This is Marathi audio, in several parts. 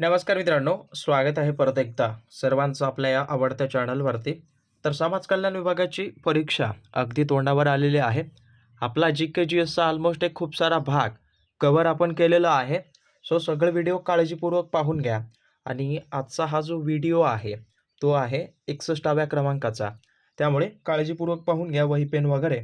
नमस्कार मित्रांनो स्वागत आहे परत एकदा सर्वांचं आपल्या या आवडत्या चॅनलवरती. तर समाज कल्याण विभागाची परीक्षा अगदी तोंडावर आलेली आहे. आपला जी के जी एसचा ऑलमोस्ट एक खूप सारा भाग कवर आपण केलेला आहे. सो सगळं व्हिडिओ काळजीपूर्वक पाहून घ्या. आणि आजचा हा जो व्हिडिओ आहे तो आहे एकसष्टाव्या क्रमांकाचा. त्यामुळे काळजीपूर्वक पाहून घ्या वही पेन वगैरे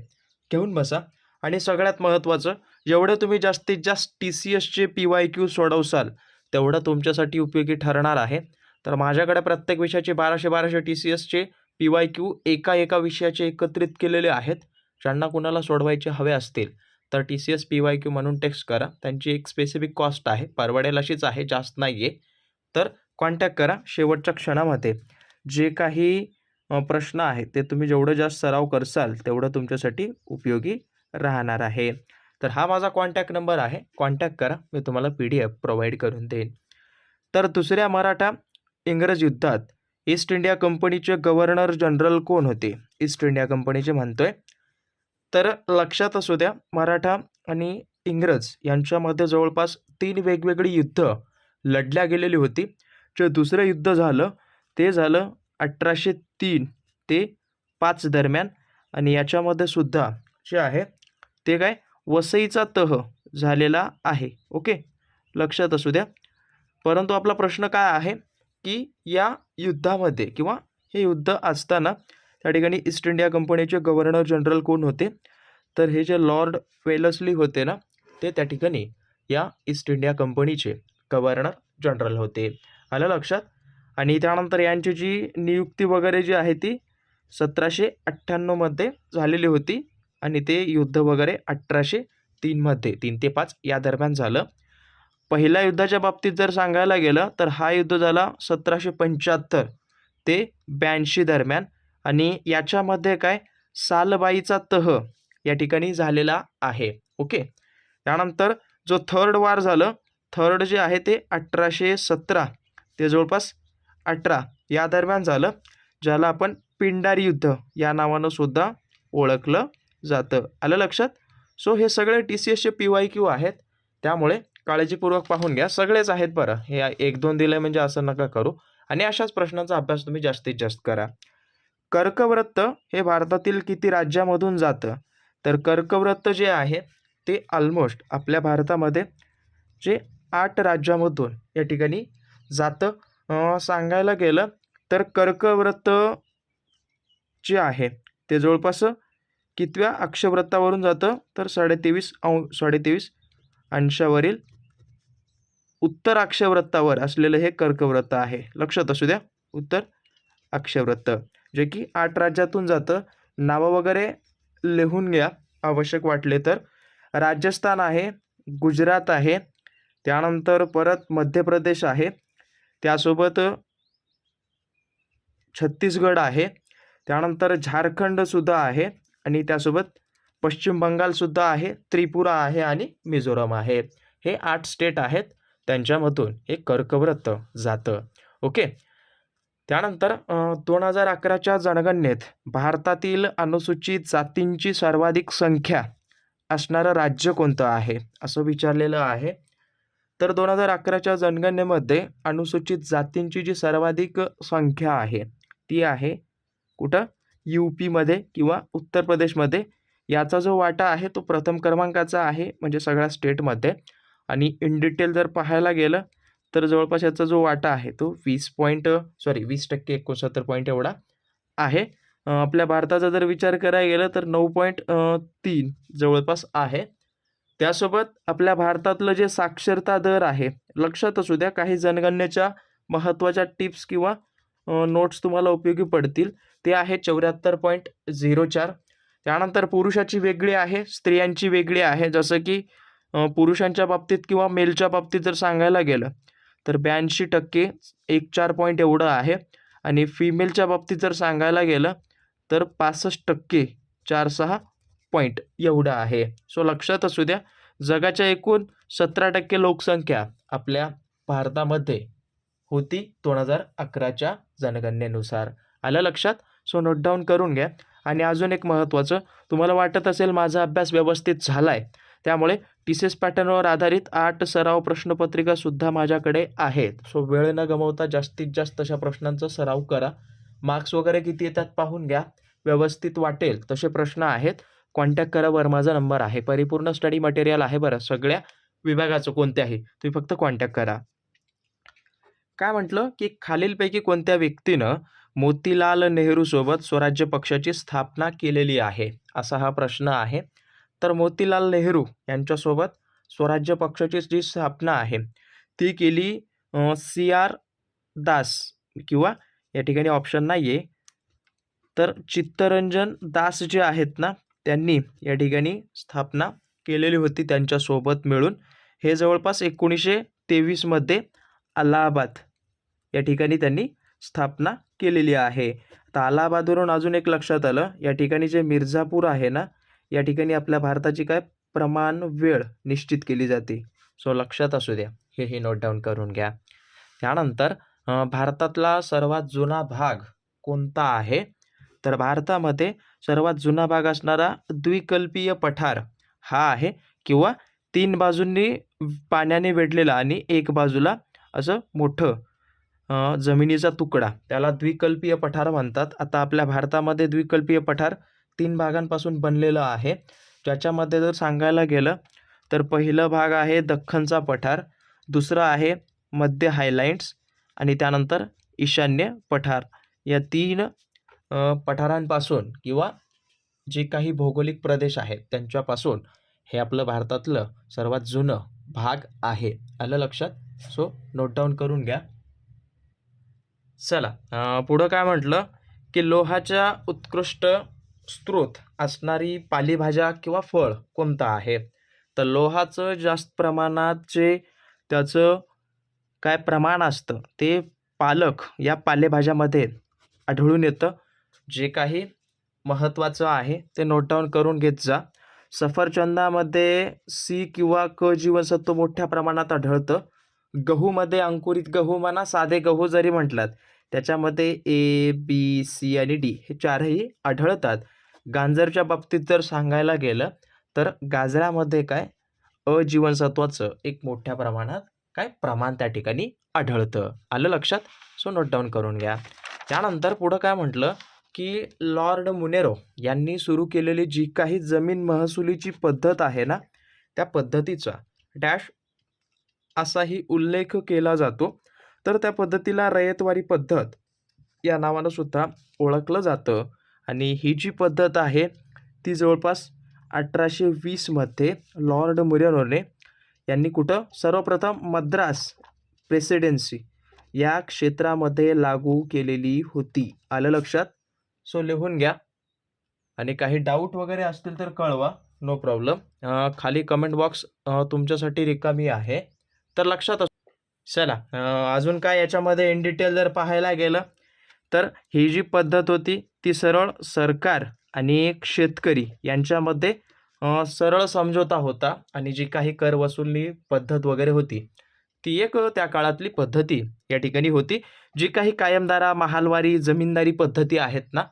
घेऊन बसा. आणि सगळ्यात महत्त्वाचं जेवढं तुम्ही जास्तीत जास्त टी सी एसचे पी वाय क्यू सोडवसाल तेवढं तुमच्यासाठी उपयोगी ठरणार आहे. तर माझ्याकडे प्रत्येक विषयाचे बाराशे बाराशे टी सी एसचे पी वाय क्यू एका एका विषयाचे एकत्रित केलेले आहेत. ज्यांना कुणाला सोडवायचे हवे असतील तर T C S P Y Q म्हणून टेक्स्ट करा. त्यांची एक स्पेसिफिक कॉस्ट आहे. परवडेल अशीच आहे जास्त नाही आहे तर कॉन्टॅक्ट करा शेवटच्या क्षणामध्ये. जे काही प्रश्न आहेत ते तुम्ही जेवढं जास्त सराव करसाल तेवढं तुमच्यासाठी उपयोगी राहणार आहे. तर हा माझा कॉन्टॅक्ट नंबर आहे. कॉन्टॅक्ट करा. मी तुम्हाला पी डी एफ प्रोव्हाइड करून देईन. तर दुसऱ्या मराठा इंग्रज युद्धात ईस्ट इंडिया कंपनीचे गव्हर्नर जनरल कोण होते? ईस्ट इंडिया कंपनीचे म्हणतोय. तर लक्षात असू द्या मराठा आणि इंग्रज यांच्यामध्ये जवळपास तीन वेगवेगळी युद्ध लढल्या गेलेली होती. जे दुसरं युद्ध झालं ते झालं अठराशे तीन ते पाच दरम्यान. आणि याच्यामध्ये सुद्धा जे आहे ते काय? वसईचा तह झालेला आहे. ओके? लक्षात असू द्या. परंतु आपला प्रश्न काय आहे की या युद्धामध्ये किंवा हे युद्ध असताना त्या ठिकाणी ईस्ट इंडिया कंपनीचे गव्हर्नर जनरल कोण होते? तर हे जे लॉर्ड वेलसली होते ना ते त्या ठिकाणी या ईस्ट इंडिया कंपनीचे गव्हर्नर जनरल होते. आलं लक्षात? आणि त्यानंतर यांची जी नियुक्ती वगैरे जी आहे ती सतराशे अठ्ठ्याण्णवमध्ये झालेली होती. आणि ते युद्ध वगैरे अठराशे तीनमध्ये तीन ते पाच या दरम्यान झालं. पहिल्या युद्धाच्या बाबतीत जर सांगायला गेलं तर हा युद्ध झाला सतराशे पंच्याहत्तर ते ब्याऐंशी दरम्यान. आणि याच्यामध्ये काय? सालबाईचा तह या ठिकाणी झालेला आहे. ओके? त्यानंतर जो थर्ड वार झालं थर्ड जे आहे ते अठराशे सतरा ते जवळपास अठरा या दरम्यान झालं ज्याला आपण पिंडारी युद्ध या नावानं सुद्धा ओळखलं जातं. आलं लक्षात? सो हे सगळे टी सी एसचे पी वाय क्यू आहेत. त्यामुळे काळजीपूर्वक पाहून घ्या. सगळेच आहेत बरं. हे एक दोन दिले म्हणजे असं नका करू. आणि अशाच प्रश्नांचा अभ्यास तुम्ही जास्तीत जास्त करा. कर्कवृत्त हे भारतातील किती राज्यामधून जातं? तर कर्कवृत्त जे आहे ते ऑलमोस्ट आपल्या भारतामध्ये जे आठ राज्यामधून या ठिकाणी जातं. सांगायला गेलं तर कर्कवृत्त जे आहे ते जवळपास कितव्या अक्षवृत्तावरून जातं? तर साडेतेवीस अंश साडेतेवीस अंशावरील उत्तर अक्षवृत्तावर असलेलं हे कर्कवृत्त आहे. लक्षात असू द्या. उत्तर अक्षवृत्त जे की आठ राज्यातून जातं. नावं वगैरे लिहून घ्या. आवश्यक वाटले तर. राजस्थान आहे. गुजरात आहे. त्यानंतर परत मध्य प्रदेश आहे. त्यासोबत छत्तीसगड आहे. त्यानंतर झारखंडसुद्धा आहे. आणि त्यासोबत पश्चिम बंगालसुद्धा आहे त्रिपुरा आहे आणि मिझोरम आहे. हे आठ स्टेट आहेत त्यांच्यामधून हे कर्कव्रत जातं. ओके? त्यानंतर दोन हजार अकराच्या जनगणनेत भारतातील अनुसूचित जातींची सर्वाधिक संख्या असणारं राज्य कोणतं आहे? असं विचारलेलं आहे. तर दोन हजार अकराच्या जनगणनेमध्ये अनुसूचित जातींची जी सर्वाधिक संख्या आहे ती आहे कुठं? यू पीमध्ये किंवा उत्तर प्रदेशमध्ये याचा जो वाटा आहे तो प्रथम क्रमांकाचा आहे म्हणजे सगळ्या स्टेटमध्ये. आणि इन डिटेल जर पाहायला गेलं तर जवळपास याचा जो वाटा आहे तो वीस पॉईंट सॉरी वीस टक्के एकोणसत्तर पॉईंट एवढा आहे. आपल्या भारताचा जर विचार करायला गेलं तर नऊ पॉईंट तीन जवळपास आहे. त्यासोबत आपल्या भारतातलं जे साक्षरता दर आहे लक्षात असू द्या काही जनगणनेच्या महत्त्वाच्या टिप्स किंवा नोट्स तुम्हाला उपयोगी पडतील. ते आहे चौऱ्याहत्तर पॉईंट झिरो चार. त्यानंतर पुरुषाची वेगळी आहे स्त्रियांची वेगळी आहे. जसं की पुरुषांच्या बाबतीत किंवा मेलच्या बाबतीत जर सांगायला गेलं तर ब्याऐंशी टक्के एक चार पॉईंट एवढं आहे. आणि फिमेलच्या बाबतीत जर सांगायला गेलं तर पासष्ट टक्के चार सहा पॉईंट एवढं आहे. सो लक्षात असू द्या जगाच्या एकूण सतरा टक्के लोकसंख्या आपल्या भारतामध्ये होती दोन हजार अकराच्या जनगणनेनुसार. आलं लक्षात? सो नोट डाऊन करून घ्या. आणि अजून एक महत्त्वाचं तुम्हाला वाटत असेल माझा अभ्यास व्यवस्थित झाला आहे त्यामुळे टी सी एस पॅटर्नवर आधारित आठ सराव प्रश्नपत्रिकासुद्धा माझ्याकडे आहेत. सो वेळ न गमावता जास्तीत जास्त अशा प्रश्नांचा सराव करा. मार्क्स वगैरे किती येतात पाहून घ्या. व्यवस्थित वाटेल तसे प्रश्न आहेत. कॉन्टॅक्ट करा वर माझा नंबर आहे. परिपूर्ण स्टडी मटेरियल आहे बरं. सगळ्या विभागाचं कोणत्याही. तुम्ही फक्त कॉन्टॅक्ट करा. काय म्हटलं? की खालीलपैकी कोणत्या व्यक्तीनं मोतीलाल नेहरूसोबत स्वराज्य पक्षाची स्थापना केलेली आहे? असा हा प्रश्न आहे. तर मोतीलाल नेहरू यांच्यासोबत स्वराज्य पक्षाची जी स्थापना आहे ती केली सी आर दास किंवा या ठिकाणी ऑप्शन नाही आहे तर चित्तरंजन दास जे आहेत ना त्यांनी या ठिकाणी स्थापना केलेली होती त्यांच्यासोबत मिळून. हे जवळपास एकोणीसशे तेवीसमध्ये अलाहाबाद. या ठिकाणी त्यांनी स्थापना केलेली आहे. आता अलाहाबादवरून अजून एक लक्षात आलं. या ठिकाणी जे मिर्झापूर आहे ना या ठिकाणी आपल्या भारताची काय प्रमाण वेळ निश्चित केली जाते. सो लक्षात असू द्या. हे हे नोट डाऊन करून घ्या. त्यानंतर भारतातला सर्वात जुना भाग कोणता आहे? तर भारतामध्ये सर्वात जुना भाग असणारा द्विकल्पीय पठार हा आहे किंवा तीन बाजूंनी पाण्याने वेढलेला आणि एक बाजूला असं मोठं जमिनीचा तुकडा त्याला द्विकल्पीय पठार म्हणतात. आता आपल्या भारतामध्ये द्विकल्पीय पठार तीन भागांपासून बनलेलं आहे. ज्याच्यामध्ये जर सांगायला गेलं तर पहिलं भाग आहे दख्खनचा पठार दुसरं आहे मध्य हायलाइट्स आणि त्यानंतर ईशान्य पठार. या तीन पठारांपासून किंवा जे काही भौगोलिक प्रदेश आहेत त्यांच्यापासून हे आपलं भारतातलं सर्वात जुनं भाग आहे. आलं लक्षात? सो नोट डाऊन करून घ्या. चला पुढं काय म्हटलं? की लोहाच्या उत्कृष्ट स्रोत असणारी पालेभाज्या किंवा फळ कोणतं आहे? तर लोहाचं जास्त प्रमाणात जे त्याचं काय प्रमाण असतं ते पालक या पालेभाज्यामध्ये आढळून येतं. जे काही महत्त्वाचं आहे ते नोट डाऊन करून घेत जा. सफरचंदामध्ये सी किंवा क जीवनसत्व मोठ्या प्रमाणात आढळतं. गहूमध्ये अंकुरित गहू म्हणा साधे गहू जरी म्हटलात त्याच्यामध्ये ए बी सी आणि डी हे चारही आढळतात. गाजरच्या बाबतीत जर सांगायला गेलं तर गाजरामध्ये काय? अ जीवनसत्वाचं एक मोठ्या प्रमाणात काय? प्रमाण त्या ठिकाणी आढळतं. आलं लक्षात? सो नोट डाऊन करून घ्या. त्यानंतर पुढं काय म्हटलं की लॉर्ड मुनेरो यांनी सुरू केलेली जी काही जमीन महसुलीची पद्धत आहे ना त्या पद्धतीचा डॅश असाही उल्लेख केला जातो. तर त्या पद्धतीला रयतवारी पद्धत या नावानं सुद्धा ओळखलं जातं. आणि ही जी पद्धत आहे ती जवळपास अठराशे वीसमध्ये लॉर्ड मुरेनोने यांनी कुठं? सर्वप्रथम मद्रास प्रेसिडेन्सी या क्षेत्रामध्ये लागू केलेली होती. आलं लक्षात? सो लिहून घ्या. आणि काही डाऊट वगैरे असतील तर कळवा. नो प्रॉब्लेम खाली कमेंट बॉक्स तुमच्यासाठी रिकामी आहे. तर लक्षात असू चला अजून काय याच्यामध्ये इन डिटेल जर पाहायला गेलं तर ही जी पद्धत होती ती सरळ सरकार आणि एक शेतकरी यांच्यामध्ये सरळ समझोता होता आणि जी काही कर वसुली पद्धत वगैरे होती ती एक त्या काळातली पद्धती या ठिकाणी होती. जी काही कायमदारा महालवारी जमीनदारी पद्धती आहेत ना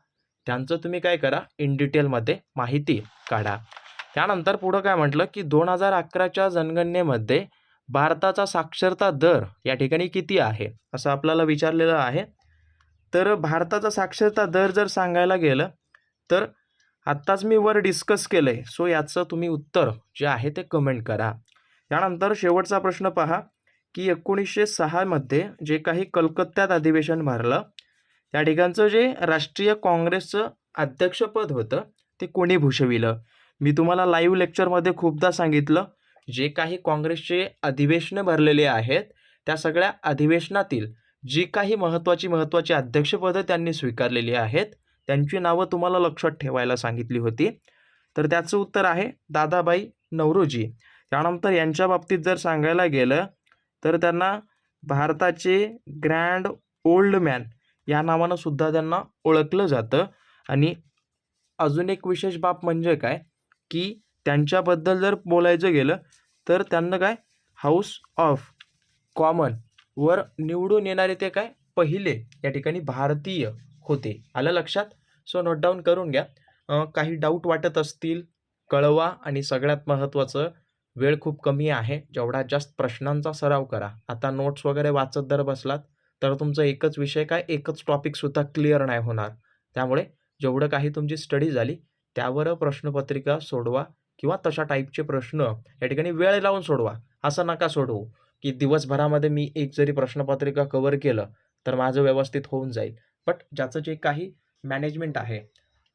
त्यांचं तुम्ही काय करा इन डिटेलमध्ये माहिती काढा. त्यानंतर पुढं काय म्हटलं की दोन हजार अकराच्या जनगणनेमध्ये भारताचा साक्षरता दर या ठिकाणी किती आहे? असं आपल्याला विचारलेलं आहे. तर भारताचा साक्षरता दर जर सांगायला गेलं तर आत्ताच मी वर डिस्कस केलं आहे सो याचं तुम्ही उत्तर जे आहे ते कमेंट करा. त्यानंतर शेवटचा प्रश्न पहा की एकोणीसशे सहामध्ये जे काही कलकत्त्यात अधिवेशन भरलं त्या ठिकाणचं जे राष्ट्रीय काँग्रेसचं अध्यक्षपद होतं ते कोणी भूषविलं? मी तुम्हाला लाईव्ह लेक्चरमध्ये खूपदा सांगितलं जे काही काँग्रेसचे अधिवेशनं भरलेले आहेत त्या सगळ्या अधिवेशनातील जी काही महत्त्वाची महत्त्वाची अध्यक्षपदं त्यांनी स्वीकारलेली आहेत त्यांची नावं तुम्हाला लक्षात ठेवायला सांगितली होती. तर त्याचं उत्तर आहे दादाबाई नवरोजी. त्यानंतर यांच्या बाबतीत जर सांगायला गेलं तर त्यांना भारताचे ग्रँड ओल्ड मॅन या नावानं सुद्धा त्यांना ओळखलं जातं. आणि अजून एक विशेष बाब म्हणजे काय की त्यांच्याबद्दल जर बोलायचं गेलं तर त्यांना काय? हाऊस ऑफ कॉमन वर निवडून येणारे ते काय? पहिले या ठिकाणी भारतीय होते. आलं लक्षात? सो नोट डाऊन करून घ्या. काही डाऊट वाटत असतील कळवा आणि सगळ्यात महत्त्वाचं वेळ खूप कमी आहे. जेवढा जास्त प्रश्नांचा सराव करा. आता नोट्स वगैरे वाचत जर बसलात तर तुमचं एकच विषय काय? एकच टॉपिकसुद्धा क्लिअर नाही होणार. त्यामुळे जेवढं काही तुमची स्टडी झाली त्यावर प्रश्नपत्रिका सोडवा. किंवा तशा टाईपचे प्रश्न या ठिकाणी वेळ लावून सोडवा. असं नका सोडवू की दिवसभरामध्ये मी एक जरी प्रश्नपत्रिका कव्हर केलं तर माझं व्यवस्थित होऊन जाईल. बट ज्याचं जे काही मॅनेजमेंट आहे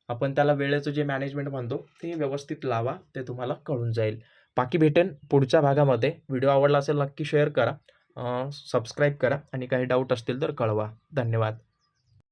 आपण त्याला वेळेचं जे मॅनेजमेंट म्हणतो ते व्यवस्थित लावा ते तुम्हाला कळून जाईल. बाकी भेटेन पुढच्या भागामध्ये. व्हिडिओ आवडला असेल नक्की शेअर करा. सबस्क्राईब करा. आणि काही डाऊट असतील तर कळवा. धन्यवाद.